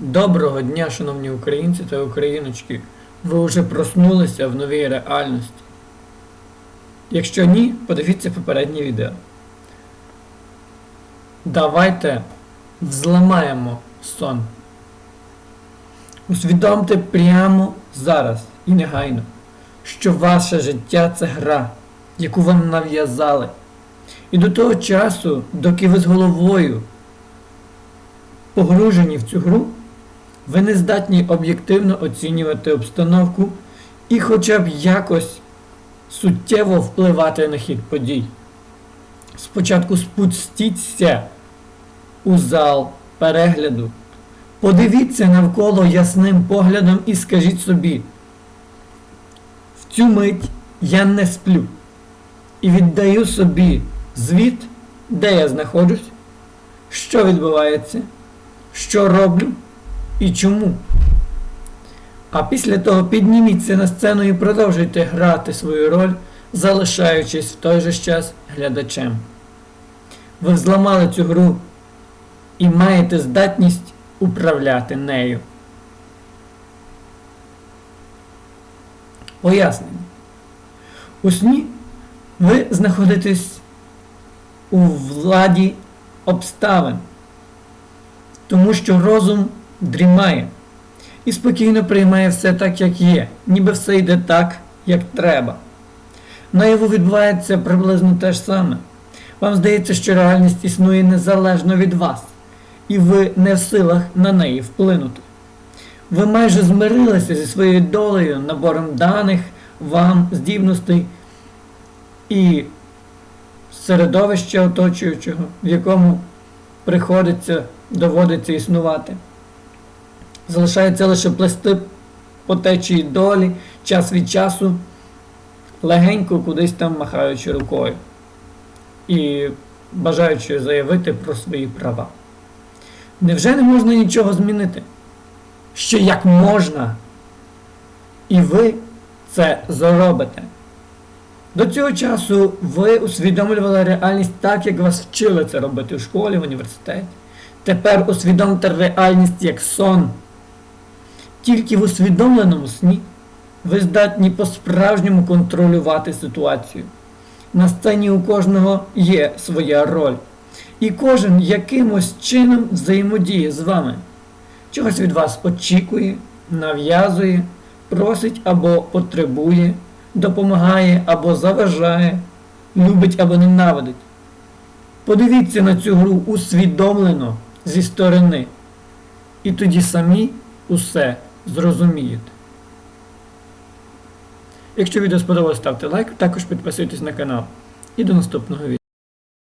Доброго дня, шановні українці та україночки. Ви вже проснулися в новій реальності. Якщо ні, подивіться попереднє відео. Давайте взламаємо сон. Усвідомте прямо зараз і негайно, що ваше життя це гра, яку вам нав'язали. І до того часу, доки ви з головою погружені в цю гру, ви не здатні об'єктивно оцінювати обстановку і хоча б якось суттєво впливати на хід подій. Спочатку спустіться у зал перегляду, подивіться навколо ясним поглядом і скажіть собі, в цю мить я не сплю і віддаю собі звіт, де я знаходжусь, що відбувається, що роблю і чому. А після того підніміться на сцену і продовжуйте грати свою роль, залишаючись в той же час глядачем. Ви взламали цю гру і маєте здатність управляти нею. Пояснення. У сні ви знаходитесь у владі обставин, тому що розум дрімає і спокійно приймає все так, як є, ніби все йде так, як треба. Наяву відбувається приблизно те ж саме. Вам здається, що реальність існує незалежно від вас, і ви не в силах на неї вплинути. Ви майже змирилися зі своєю долею, набором даних, вам, здібностей і середовища оточуючого, в якому приходиться, доводиться існувати. Залишається лише плести по течії долі, час від часу, легенько кудись там махаючи рукою і бажаючи заявити про свої права. Невже не можна нічого змінити? Що як можна? І ви це зробите. До цього часу ви усвідомлювали реальність так, як вас вчили це робити в школі, в університеті. Тепер усвідомте реальність як сон. Тільки в усвідомленому сні ви здатні по-справжньому контролювати ситуацію. На сцені у кожного є своя роль. І кожен якимось чином взаємодіє з вами. Чогось від вас очікує, нав'язує, просить або потребує, допомагає або заважає, любить або ненавидить. Подивіться на цю гру усвідомлено зі сторони. І тоді самі усе зрозумієте. Якщо відео сподобалось, ставте лайк, також підписуйтесь на канал. І до наступного відео.